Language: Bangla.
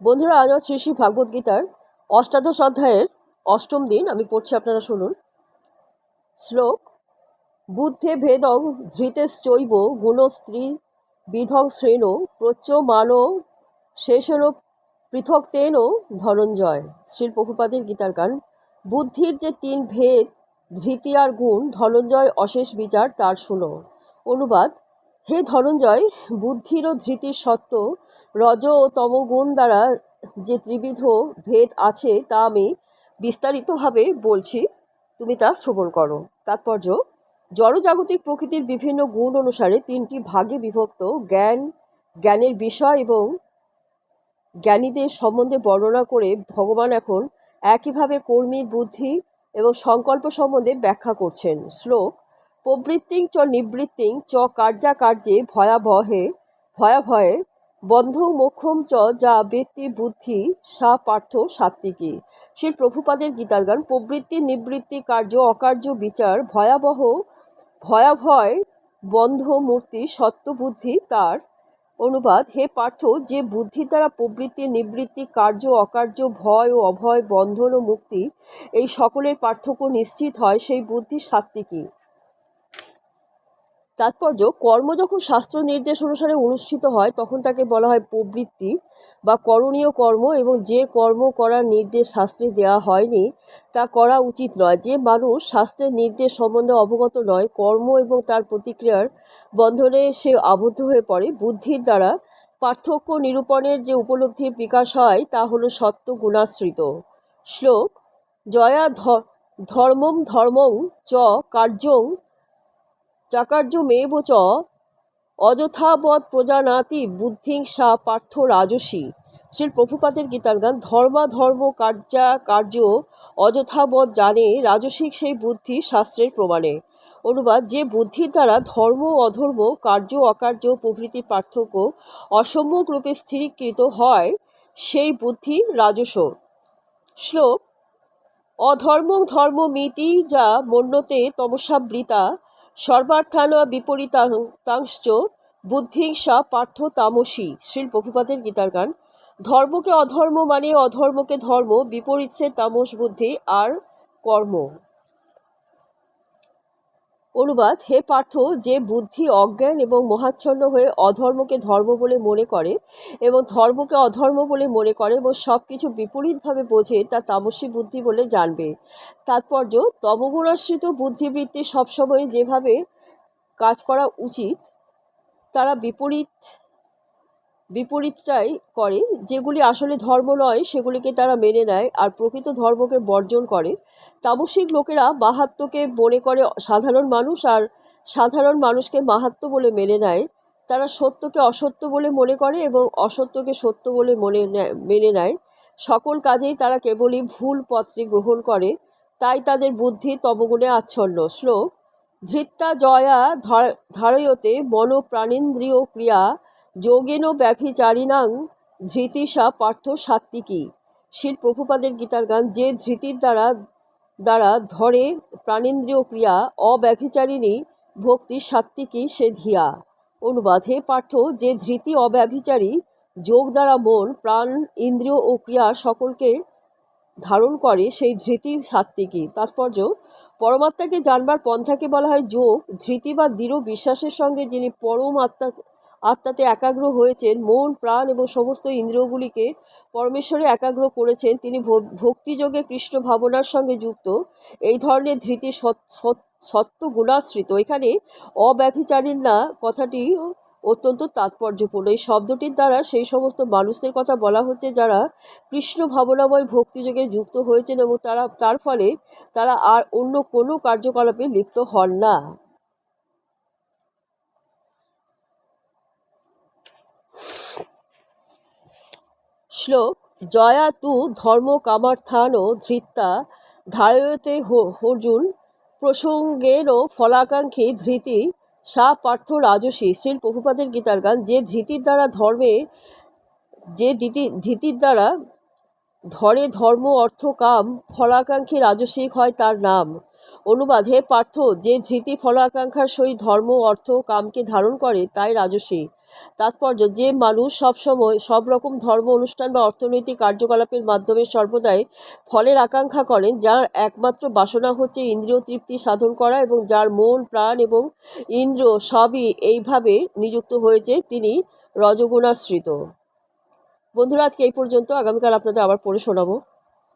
বন্ধুরা, আজ আমার শ্রী শ্রী ভাগবত গীতার অষ্টাদশ অধ্যায়ের অষ্টম দিন আমি পড়ছি, আপনারা শুনুন। শ্লোক, বুদ্ধে ভেদং ধৃতেশ্চৈব গুণস্ত্রী বিধং শ্রেণ প্রচ্যমান শেষের পৃথক তেন ধনঞ্জয় শ্রীল প্রভুপাদের গীতার গান। বুদ্ধির যে তিন ভেদ, ধৃতি আর গুণ ধনঞ্জয় অশেষ বিচার তার শুনো। অনুবাদ হে ধনঞ্জয়, বুদ্ধির ও ধৃতির সত্ত্ব রজ ও তমগুণ দ্বারা যে ত্রিবিধ ভেদ আছে তা আমি বিস্তারিতভাবে বলছি। তুমি তা শ্রবণ করো। তাৎপর্য, জড়জাগতিক প্রকৃতির বিভিন্ন গুণ অনুসারে তিনটি ভাগে বিভক্ত জ্ঞান, জ্ঞানের বিষয় এবং জ্ঞানীদের সম্বন্ধে বর্ণনা করে ভগবান এখন একইভাবে কর্মীর বুদ্ধি এবং সংকল্প সম্বন্ধে ব্যাখ্যা করছেন। শ্লোক প্রবৃত্তিং চ নিবৃত্তিং চ কার্যা কার্যে ভয়াবহে ভয়াভয়ে বন্ধং মোক্ষম চ যা ব্যক্তি বুদ্ধি, সা পার্থ সাত্বিকী শ্রী প্রভুপাদের গীতার গান, প্রবৃত্তি, নিবৃত্তি, কার্য, অকার্য, বিচার, ভয়াবহ ভয়াভয় বন্ধ মূর্তি সত্য বুদ্ধি, তার অনুবাদ, হে পার্থ, যে বুদ্ধির দ্বারা প্রবৃত্তি, নিবৃত্তি, কার্য, অকার্য, ভয় ও অভয়, বন্ধন ও মুক্তি এই সকলের পার্থক্য নিশ্চিত হয়, সেই বুদ্ধি সাত্বিকী তাৎপর্য, কর্ম যখন শাস্ত্র নির্দেশ অনুসারে অনুষ্ঠিত হয়, তখন তাকে বলা হয় প্রবৃত্তি বা করণীয় কর্ম এবং যে কর্ম করার নির্দেশ শাস্ত্রে দেওয়া হয়নি, তা করা উচিত নয়। যে মানুষ শাস্ত্রের নির্দেশ সম্বন্ধে অবগত নয়, কর্ম এবং তার প্রতিক্রিয়ার বন্ধনে সে আবদ্ধ হয়ে পড়ে, বুদ্ধির দ্বারা পার্থক্য নিরূপণের যে উপলব্ধির বিকাশ হয়, তা হলো সত্য গুণাশ্রিত। শ্লোক, জয়া ধর্মম ধর্মং চ কার্যং চাকার্যমেব চ। অযথাবৎ প্রজানাতি বুদ্ধিংসা পার্থ রাজসী। শ্রী প্রভুপাদের গীতার গান ধর্মাধর্ম কার্যা কার্য অযথাবৎ জানে রাজসিক সেই বুদ্ধি শাস্ত্রের প্রমাণে। অনুবাদ, যে বুদ্ধির দ্বারা ধর্ম, অধর্ম, কার্য, অকার্য প্রভৃতির পার্থক্য অসম্যক রূপে স্থিরীকৃত হয়, সেই বুদ্ধি রাজস শ্লোক, অধর্ম ধর্ম মিতি যা মন্যতে তমসাবৃতা সর্বার্থান বিপরীতাংশ বুদ্ধিংসা পার্থ তামসী শ্রীল প্রভুপাতের গীতার গান। ধর্মকে অধর্ম মানে অধর্মকে ধর্ম বিপরীতসের তামস বুদ্ধি আর কর্ম। অনুবাদ, হে পার্থ, যে বুদ্ধি, অজ্ঞান এবং মহাচ্ছন্ন হয়ে অধর্মকে ধর্ম বলে মনে করে এবং ধর্মকে অধর্ম বলে মনে করে এবং সব কিছু বিপরীতভাবে বোঝে, তা তামসী বুদ্ধি বলে জানবে। তাৎপর্য, তমগুণাশ্রিত বুদ্ধিবৃত্তি সবসময় যেভাবে কাজ করা উচিত, তারা বিপরীত বিপরীতটাই করে, যেগুলি আসলে ধর্ম নয়, সেগুলিকে তারা মেনে নেয় আর প্রকৃত ধর্মকে বর্জন করে। তামসিক লোকেরা মাহাত্মকে মনে করে সাধারণ মানুষ আর সাধারণ মানুষকে মাহাত্ম বলে মেনে নেয়। তারা সত্যকে অসত্য বলে মনে করে এবং অসত্যকে সত্য বলে মনে মেনে নেয়। সকল কাজেই তারা কেবলই ভুল পত্রে গ্রহণ করে, তাই তাদের বুদ্ধি তমগুণে আচ্ছন্ন। শ্লোক, ধৃত্তা জয়া ধারয়তে মন প্রাণেন্দ্রিয় ক্রিয়া যোগেন ব্যভিচারিণাং ধৃতিসা পার্থ সাত্বিকী শিল প্রভুপাদের গীতার গান, যে ধৃতির দ্বারা দ্বারা ধরে প্রাণেন্দ্রিয় ক্রিয়া, অব্যভিচারিণী ভক্তি সাত্বিকী সে ধিয়া। অনুবাদ, হে পার্থ, যে ধৃতি অব্যভিচারী, যোগ দ্বারা মন, প্রাণ, ইন্দ্রিয় ও ক্রিয়া সকলকে ধারণ করে, সেই ধৃতি সাত্বিকী তাৎপর্য, পরমাত্মাকে জানবার পন্থাকে বলা হয় যোগ, ধৃতি বা দৃঢ় বিশ্বাসের সঙ্গে যিনি পরম আত্মা আত্মাতে একাগ্র হয়েছেন, মন, প্রাণ এবং সমস্ত ইন্দ্রিয়গুলিকে পরমেশ্বরে একাগ্র করেছেন। তিনি ভক্তিযোগে কৃষ্ণ ভাবনার সঙ্গে যুক্ত। এই ধরনের ধৃতি সত্য গুণাশ্রিত। এখানে অব্যভিচারীর না, কথাটি অত্যন্ত তাৎপর্যপূর্ণ। এই শব্দটির দ্বারা সেই সমস্ত মানুষদের কথা বলা হচ্ছে যারা কৃষ্ণ ভাবনাময় ভক্তিযোগে যুক্ত হয়েছেন এবং তারা, তার ফলে তারা আর অন্য কোনো কার্যকলাপে লিপ্ত হন না। শ্লোক, জয়া তু ধর্ম কামার্থান ও ধৃত্তা, ধারয়তে অর্জুন, প্রসঙ্গেন ফলাকাঙ্ক্ষী ধৃতি, সা পার্থ রাজসী। শ্রীল প্রভুপাদের গীতার গান, যে ধৃতির দ্বারা ধর্মে, যে ধৃতির দ্বারা ধরে ধর্ম, অর্থ, কাম, ফলাকাঙ্ক্ষী রাজসিক হয় তার নাম। অনুবাদ পার্থ, যে ধৃতি ফলাকাঙ্ক্ষার সহিত ধর্ম, অর্থ, কামকে ধারণ করে, তাই রাজসী। তাৎপর্য যে মানুষ সবসময় সব রকম ধর্ম অনুষ্ঠান বা অর্থনৈতিক কার্যকলাপের মাধ্যমে সর্বদাই ফলের আকাঙ্ক্ষা করেন, যার একমাত্র বাসনা হচ্ছে ইন্দ্রিয় তৃপ্তি সাধন করা এবং যার মন, প্রাণ এবং ইন্দ্র সবই এইভাবে নিযুক্ত হয়েছে, তিনি রজগুণাশ্রিত। বন্ধুরা, আজকে এই পর্যন্ত। আগামীকাল আপনাদের আবার পড়ে শোনাবো।